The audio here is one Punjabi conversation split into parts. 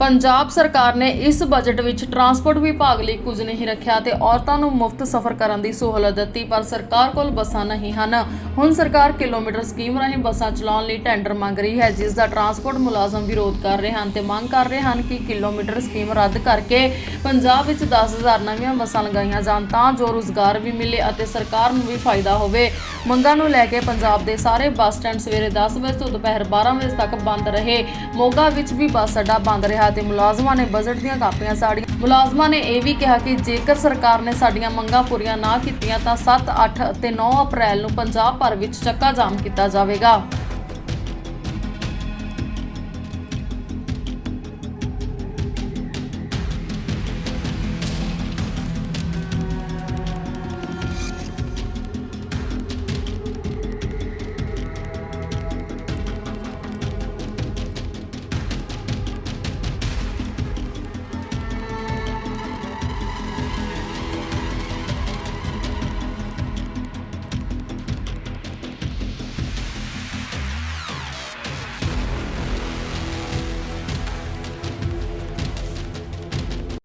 ਪੰਜਾਬ ਸਰਕਾਰ ਨੇ ਇਸ ਬਜਟ ਵਿੱਚ ਟਰਾਂਸਪੋਰਟ ਵਿਭਾਗ ਲਈ ਕੁਝ ਨਹੀਂ ਰੱਖਿਆ ਤੇ ਔਰਤਾਂ ਨੂੰ ਮੁਫਤ ਸਫ਼ਰ ਕਰਨ ਦੀ ਸਹੂਲਤ ਦਿੱਤੀ, ਪਰ ਸਰਕਾਰ ਕੋਲ ਬੱਸਾਂ ਨਹੀਂ ਹਨ। ਹੁਣ ਸਰਕਾਰ ਕਿਲੋਮੀਟਰ ਸਕੀਮ ਰਾਹੀਂ ਬੱਸਾਂ ਚਲਾਉਣ ਲਈ ਟੈਂਡਰ ਮੰਗ ਰਹੀ ਹੈ, ਜਿਸ ਦਾ ਟਰਾਂਸਪੋਰਟ ਮੁਲਾਜ਼ਮ ਵਿਰੋਧ ਕਰ ਰਹੇ ਹਨ ਤੇ ਮੰਗ ਕਰ ਰਹੇ ਹਨ ਕਿ ਕਿਲੋਮੀਟਰ ਸਕੀਮ ਰੱਦ ਕਰਕੇ ਪੰਜਾਬ ਵਿੱਚ 10000 ਨਵੀਆਂ ਬੱਸਾਂ ਲਗਾਈਆਂ ਜਾਣ ਤਾਂ ਜੋ ਰੁਜ਼ਗਾਰ ਵੀ ਮਿਲੇ ਅਤੇ ਸਰਕਾਰ ਨੂੰ ਵੀ ਫਾਇਦਾ ਹੋਵੇ। ਮੰਗਾਂ ਨੂੰ ਲੈ ਕੇ ਪੰਜਾਬ ਦੇ ਸਾਰੇ ਬੱਸ ਸਟੈਂਡ ਸਵੇਰੇ 10 ਵਜੇ ਤੋਂ ਦੁਪਹਿਰ 12 ਵਜੇ ਤੱਕ ਬੰਦ ਰਹੇ। ਮੋਗਾ ਵਿੱਚ ਵੀ ਬੱਸ ਅੱਡਾ ਬੰਦ ਰਿਹਾ ਤੇ ਮੁਲਾਜ਼ਮਾਂ ਨੇ ਬਜਟ ਦੀਆਂ ਕਾਪੀਆਂ ਸਾੜੀਆਂ। ਮੁਲਾਜ਼ਮਾਂ ਨੇ ਇਹ ਵੀ ਕਿਹਾ ਕਿ ਜੇਕਰ ਸਰਕਾਰ ਨੇ ਸਾਡੀਆਂ ਮੰਗਾਂ ਪੂਰੀਆਂ ਨਾ ਕੀਤੀਆਂ ਤਾਂ 7 8 ਅਤੇ 9 ਅਪ੍ਰੈਲ ਨੂੰ ਪੰਜਾਬ ਭਰ ਵਿੱਚ ਚੱਕਾ ਜਾਮ ਕੀਤਾ ਜਾਵੇਗਾ।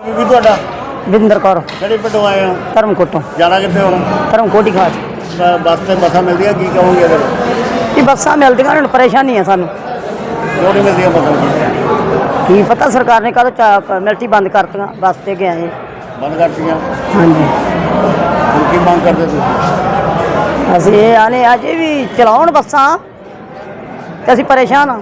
ਵੀ ਤੁਹਾਡਾ? ਵਿੰਦਰ ਕੌਰ। ਕਿਹੜੇ ਪਿੰਡੋਂ ਆਏ ਹੋ? ਧਰਮਕੋਟੋਂ। ਜਾਣਾ ਕਿੱਥੇ ਹੁਣ? ਧਰਮਕੋਟੀ ਖਾਸ। ਬ- ਬੱਸ ਤੇ ਬੱਸਾਂ ਮਿਲਦੀਆਂ ਕੀ ਕਹੋਗੇ ਇਹਦੇ ਵਿੱਚ? ਇਹ ਬੱਸਾਂ ਮਿਲਦੀਆਂ ਨੇ ਪਰੇਸ਼ਾਨੀ ਆ ਸਾਨੂੰ। ਕਿਉਂ ਨਹੀਂ ਮਿਲਦੀਆਂ ਬੱਸਾਂ ਕੀ ਪਤਾ ਸਰਕਾਰ ਨੇ ਕਦੋਂ ਚਾ ਮਿਲਟੀ ਬੰਦ ਕਰਤੀਆਂ ਬੱਸ ਤੇ ਗਏ ਆਏ ਬੰਦ ਕਰਤੀਆਂ? ਹਾਂਜੀ। ਹੁਣ ਕੀ ਮੰਗ ਕਰਦੇ ਤੁਸੀਂ? ਅਸੀਂ ਇਹ ਆਨੇ ਅਜੇ ਵੀ ਚਲਾਉਣ ਬੱਸਾਂ ਤੇ ਅਸੀਂ ਪਰੇਸ਼ਾਨ ਆ।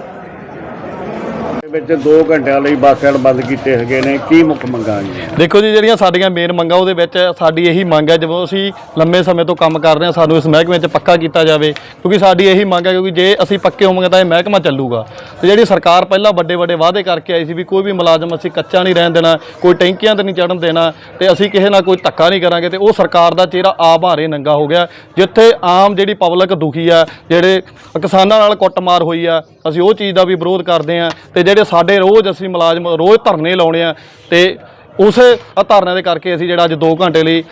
ਵਿੱਚ 2 ਘੰਟਿਆਂ ਲਈ ਬੱਸ ਸਟੈਂਡ ਬੰਦ ਕੀਤੇ ਹੈਗੇ ਨੇ। ਕੀ ਮੁੱਖ ਮੰਗਾਂ ਜੀ ਦੇਖੋ ਜੀ, ਜਿਹੜੀਆਂ ਸਾਡੀਆਂ ਮੇਨ ਮੰਗਾਂ, ਉਹਦੇ ਵਿੱਚ ਸਾਡੀ ਇਹੀ ਮੰਗ ਹੈ, ਜਦੋਂ ਅਸੀਂ ਲੰਮੇ ਸਮੇਂ ਤੋਂ ਕੰਮ ਕਰ ਰਹੇ ਹਾਂ, ਸਾਨੂੰ ਇਸ ਮਹਿਕਮੇ 'ਚ ਪੱਕਾ ਕੀਤਾ ਜਾਵੇ। ਕਿਉਂਕਿ ਸਾਡੀ ਇਹੀ ਮੰਗ ਹੈ, ਕਿਉਂਕਿ ਜੇ ਅਸੀਂ ਪੱਕੇ ਹੋਵਾਂਗੇ, ਤਾਂ ਇਹ ਮਹਿਕਮਾ ਚੱਲੂਗਾ। ਤੇ ਜਿਹੜੀ ਸਰਕਾਰ ਪਹਿਲਾਂ ਵੱਡੇ ਵੱਡੇ ਵਾਅਦੇ ਕਰਕੇ ਆਈ ਸੀ ਵੀ ਕੋਈ ਵੀ ਮੁਲਾਜ਼ਮ, ਅਸੀਂ ਕੱਚਾ ਨਹੀਂ ਰਹਿਣ ਦੇਣਾ, ਕੋਈ ਟੈਂਕੀਆਂ ਤੇ ਨਹੀਂ ਚੜਨ ਦੇਣਾ, ਤੇ ਅਸੀਂ ਕਿਸੇ ਨਾਲ ਕੋਈ ਧੱਕਾ ਨਹੀਂ ਕਰਾਂਗੇ, ਤੇ ਉਹ ਸਰਕਾਰ ਦਾ ਚਿਹਰਾ ਆ ਭਾਰੇ ਨੰਗਾ ਹੋ ਗਿਆ। ਜਿੱਥੇ ਆਮ ਜਿਹੜੀ ਪਬਲਿਕ ਦੁਖੀ ਆ, ਜਿਹੜੇ ਕਿਸਾਨਾਂ ਨਾਲ ਕੁੱਟਮਾਰ ਹੋਈ ਆ ਅਸੀਂ ਉਹ ਚੀਜ਼ ਦਾ ਵੀ ਵਿਰੋਧ ਕਰਦੇ ਆ ਤੇ ਜਿਹੜੇ ਸਾਡੇ ਰੋਜ਼ ਅਸੀਂ ਮੁਲਾਜ਼ਮ ਰੋਜ਼ ਧਰਨੇ ਲਾਉਣੇ ਆ ਤੇ ਉਸ ਆਹ ਧਰਨਿਆਂ ਦੇ ਕਰਕੇ ਅਸੀਂ ਜਿਹੜਾ ਅੱਜ 2 ਘੰਟੇ ਲਈ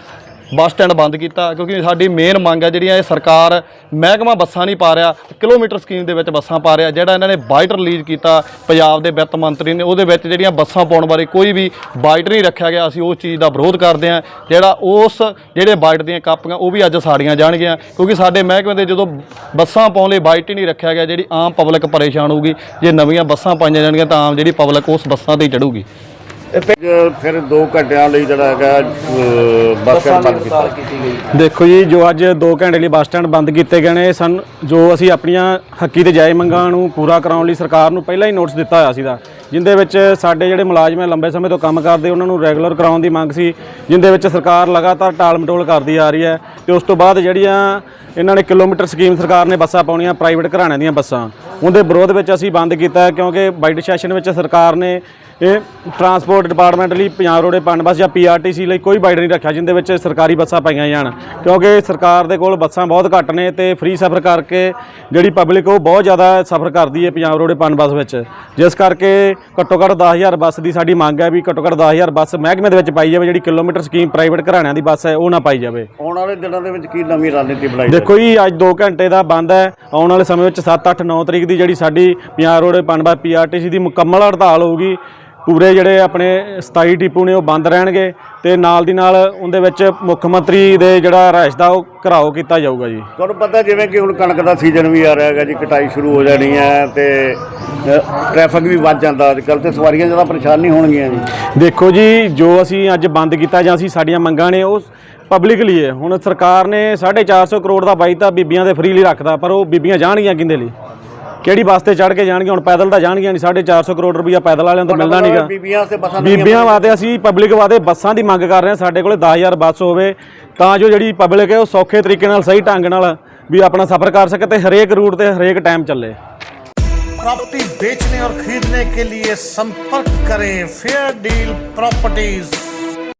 ਬੱਸ ਸਟੈਂਡ ਬੰਦ ਕੀਤਾ, ਕਿਉਂਕਿ ਸਾਡੀ ਮੇਨ ਮੰਗ ਹੈ ਜਿਹੜੀਆਂ ਇਹ ਸਰਕਾਰ ਮਹਿਕਮਾ ਬੱਸਾਂ ਨਹੀਂ ਪਾ ਰਿਹਾ, ਕਿਲੋਮੀਟਰ ਸਕੀਮ ਦੇ ਵਿੱਚ ਬੱਸਾਂ ਪਾ ਰਿਹਾ, ਜਿਹੜਾ ਇਹਨਾਂ ਨੇ ਬਾਈਟ ਰਿਲੀਜ਼ ਕੀਤਾ ਪੰਜਾਬ ਦੇ ਵਿੱਤ ਮੰਤਰੀ ਨੇ, ਉਹਦੇ ਵਿੱਚ ਜਿਹੜੀਆਂ ਬੱਸਾਂ ਪਾਉਣ ਬਾਰੇ ਕੋਈ ਵੀ ਬਾਈਟ ਨਹੀਂ ਰੱਖਿਆ ਗਿਆ, ਅਸੀਂ ਉਸ ਚੀਜ਼ ਦਾ ਵਿਰੋਧ ਕਰਦੇ ਹਾਂ, ਜਿਹੜਾ ਉਸ ਜਿਹੜੇ ਬਾਈਟ ਦੀਆਂ ਕਾਪੀਆਂ ਉਹ ਵੀ ਅੱਜ ਸਾੜੀਆਂ ਜਾਣਗੀਆਂ, ਕਿਉਂਕਿ ਸਾਡੇ ਮਹਿਕਮੇ ਦੇ ਜਦੋਂ ਬੱਸਾਂ ਪਾਉਣ ਲਈ ਬਾਈਟ ਹੀ ਨਹੀਂ ਰੱਖਿਆ ਗਿਆ, ਜਿਹੜੀ ਆਮ ਪਬਲਿਕ ਪਰੇਸ਼ਾਨ ਹੋਊਗੀ, ਜੇ ਨਵੀਆਂ ਬੱਸਾਂ ਪਾਈਆਂ ਜਾਣਗੀਆਂ ਤਾਂ ਆਮ ਜਿਹੜੀ ਪਬਲਿਕ ਉਸ ਬੱਸਾਂ ਤੇ ਹੀ ਚੜੂਗੀ ਫਿਰ 2 ਘੰਟਿਆਂ ਲਈ ਜਿਹੜਾ ਹੈਗਾ ਅਹ, ਬੱਸ ਸਟੈਂਡ ਬੰਦ ਕੀਤਾ। ਦੇਖੋ ਜੀ ਜੋ ਅੱਜ 2 ਘੰਟੇ ਲਈ ਬੱਸ ਸਟੈਂਡ ਬੰਦ ਕੀਤੇ ਗਏ ਨੇ ਸਨ ਜੋ ਅਸੀਂ ਆਪਣੀਆਂ ਹੱਕੀ ਤੇ ਜਾਇਜ਼ ਮੰਗਾਂ ਨੂੰ ਪੂਰਾ ਕਰਾਉਣ ਲਈ ਸਰਕਾਰ ਨੂੰ ਪਹਿਲਾਂ ਹੀ ਨੋਟਿਸ ਦਿੱਤਾ ਹੋਇਆ ਸੀਗਾ ਜਿੰਦੇ ਵਿੱਚ ਸਾਡੇ ਜਿਹੜੇ ਮੁਲਾਜ਼ਮ ਹੈ ਲੰਬੇ ਸਮੇਂ ਤੋਂ ਕੰਮ ਕਰਦੇ ਉਹਨਾਂ ਨੂੰ ਰੈਗੂਲਰ ਕਰਾਉਣ ਦੀ ਮੰਗ ਸੀ ਜਿੰਦੇ ਵਿੱਚ ਸਰਕਾਰ ਲਗਾਤਾਰ ਟਾਲ ਮਟੋਲ ਕਰਦੀ ਆ ਰਹੀ ਹੈ ਤੇ ਉਸ ਤੋਂ ਬਾਅਦ ਜਿਹੜੀਆਂ ਇਹਨਾਂ ਨੇ ਕਿਲੋਮੀਟਰ ਸਕੀਮ ਸਰਕਾਰ ਨੇ ਬੱਸਾਂ ਪਾਉਣੀਆਂ ਪ੍ਰਾਈਵੇਟ ਘਰਾਣਿਆਂ ਦੀਆਂ ਬੱਸਾਂ ਉਹਦੇ ਵਿਰੋਧ ਵਿੱਚ ਅਸੀਂ ਬੰਦ ਕੀਤਾ ਹੈ ਕਿਉਂਕਿ ਬਾਈਟ ਸੈਸ਼ਨ ਵਿੱਚ ਸਰਕਾਰ ਨੇ ਇਹ ਟਰਾਂਸਪੋਰਟ ਡਿਪਾਰਟਮੈਂਟ ਲਈ ਪੰਜਾਬ ਰੋਡੇ ਪਨ ਬੱਸ ਜਾਂ ਪੀਆਰਟੀਸੀ ਲਈ ਕੋਈ ਬਾਈਡ ਨਹੀਂ ਰੱਖਿਆ ਜਿੰਦੇ ਵਿੱਚ ਸਰਕਾਰੀ ਬੱਸਾਂ ਪਾਈਆਂ ਜਾਣ। ਕਿਉਂਕਿ ਸਰਕਾਰ ਦੇ ਕੋਲ ਬੱਸਾਂ ਬਹੁਤ ਘੱਟ ਨੇ ਤੇ ਫ੍ਰੀ ਸਫ਼ਰ ਕਰਕੇ ਜਿਹੜੀ ਪਬਲਿਕ ਉਹ ਬਹੁਤ ਜ਼ਿਆਦਾ ਸਫ਼ਰ ਕਰਦੀ ਹੈ ਪੰਜਾਬ ਰੋਡੇ ਪਨ ਬੱਸ ਵਿੱਚ। ਜਿਸ ਕਰਕੇ ਘੱਟੋ ਘੱਟ 10000 ਬੱਸ ਦੀ ਸਾਡੀ ਮੰਗ ਹੈ ਵੀ ਘੱਟੋ ਘੱਟ 10000 ਬੱਸ ਮਹਿਕਮੇ ਦੇ ਵਿੱਚ ਪਾਈ ਜਾਵੇ ਜਿਹੜੀ ਕਿਲੋਮੀਟਰ ਸਕੀਮ ਪ੍ਰਾਈਵੇਟ ਘਰਾਣਿਆਂ ਦੀ ਬੱਸ ਹੈ ਉਹ ਨਾ ਪਾਈ ਜਾਵੇ। ਆਉਣ ਵਾਲੇ ਦਿਨਾਂ ਦੇ ਵਿੱਚ ਕੀ ਨਵੀਂ ਰਣਨੀਤੀ ਬਣਾਈ ਦੇਖੋ ਜੀ ਅੱਜ 2 ਘੰਟੇ ਦਾ ਬੰਦ ਹੈ। ਆਉਣ ਵਾਲੇ ਸਮੇਂ ਵਿੱਚ 7 8 9 ਤਰੀਕ ਦੀ ਜਿਹੜੀ ਸਾਡੀ ਪੰਜਾਬ ਰੋਡ ਪਨਬਾ ਪੀਆਰਟੀਸੀ ਦੀ ਮੁਕੰਮਲ ਹੜਤਾਲ ਹੋਊਗੀ ਪੂਰੇ ਜਿਹੜੇ ਆਪਣੇ 27 ਟਿਪੂ ਨੇ ਉਹ ਬੰਦ ਰਹਿਣਗੇ ਤੇ ਨਾਲ ਦੀ ਨਾਲ ਉਹਦੇ ਵਿੱਚ ਮੁੱਖ ਮੰਤਰੀ ਦੇ ਜਿਹੜਾ ਰਿਹਾਇਸ਼ ਦਾ ਉਹ ਘਰਾਓ ਕੀਤਾ ਜਾਊਗਾ ਜੀ। ਤੁਹਾਨੂੰ ਪਤਾ ਜਿਵੇਂ ਕਿ ਹੁਣ ਕਣਕ ਦਾ ਸੀਜ਼ਨ ਵੀ ਆ ਰਿਹਾ ਹੈਗਾ ਜੀ ਕਟਾਈ ਸ਼ੁਰੂ ਹੋ ਜਾਣੀ ਹੈ ਤੇ ਟ੍ਰੈਫਿਕ ਵੀ ਵੱਧ ਜਾਂਦਾ ਅੱਜ ਕੱਲ੍ਹ ਤੇ ਸਵਾਰੀਆਂ ਜ਼ਿਆਦਾ ਪਰੇਸ਼ਾਨ ਨਹੀਂ ਹੋਣਗੀਆਂ ਜੀ। ਦੇਖੋ ਜੀ ਜੋ ਅਸੀਂ ਅੱਜ ਬੰਦ ਕੀਤਾ ਜਾਂ ਅਸੀਂ ਸਾਡੀਆਂ ਮੰਗਾਂ ਨੇ ਉਹ ਪਬਲਿਕ ਲਈ ਹੈ ਹੁਣ ਸਰਕਾਰ ਨੇ 450 ਕਰੋੜ ਦਾ ਬਾਈ ਤਾਂ ਬੀਬੀਆਂ ਦੇ ਫ੍ਰੀ ਲਈ ਰੱਖਦਾ ਪਰ ਉਹ ਬੀਬੀਆਂ ਜਾਣਗੀਆਂ ਕਿੰਦੇ ਲਈ? ਕਿਹੜੀ ਬੱਸ ਤੇ ਚੜ੍ਹ ਕੇ ਜਾਣਗੀਆਂ ਹੁਣ ਪੈਦਲ ਤਾਂ ਜਾਣਗੀਆਂ ਨਹੀਂ 450 ਕਰੋੜ ਰੁਪਈਆ ਪੈਦਲ ਵਾਲਿਆਂ ਤੋਂ ਮਿਲਣਾ ਨਹੀਂਗਾ ਬੀਬੀਆਂ ਤੇ ਬੱਸਾਂ ਨਵੀਆਂ ਬੀਬੀਆਂ ਵਾਸਤੇ ਅਸੀਂ ਪਬਲਿਕ ਵਾਸਤੇ ਬੱਸਾਂ ਦੀ ਮੰਗ ਕਰ ਰਹੇ ਹਾਂ ਸਾਡੇ ਕੋਲੇ 10000 ਬੱਸ ਹੋਵੇ ਤਾਂ ਜੋ ਜਿਹੜੀ ਪਬਲਿਕ ਹੈ ਉਹ ਸੌਖੇ ਤਰੀਕੇ ਨਾਲ ਸਹੀ ਢੰਗ ਨਾਲ ਵੀ ਆਪਣਾ ਸਫ਼ਰ ਕਰ ਸਕੇ ਤੇ ਹਰੇਕ ਰੂਟ ਤੇ ਹਰੇਕ ਟਾਈਮ ਚੱਲੇ प्रॉपर्टी बेचने और खरीदने के लिए संपर्क करें फेयर डील प्रॉपर्टीज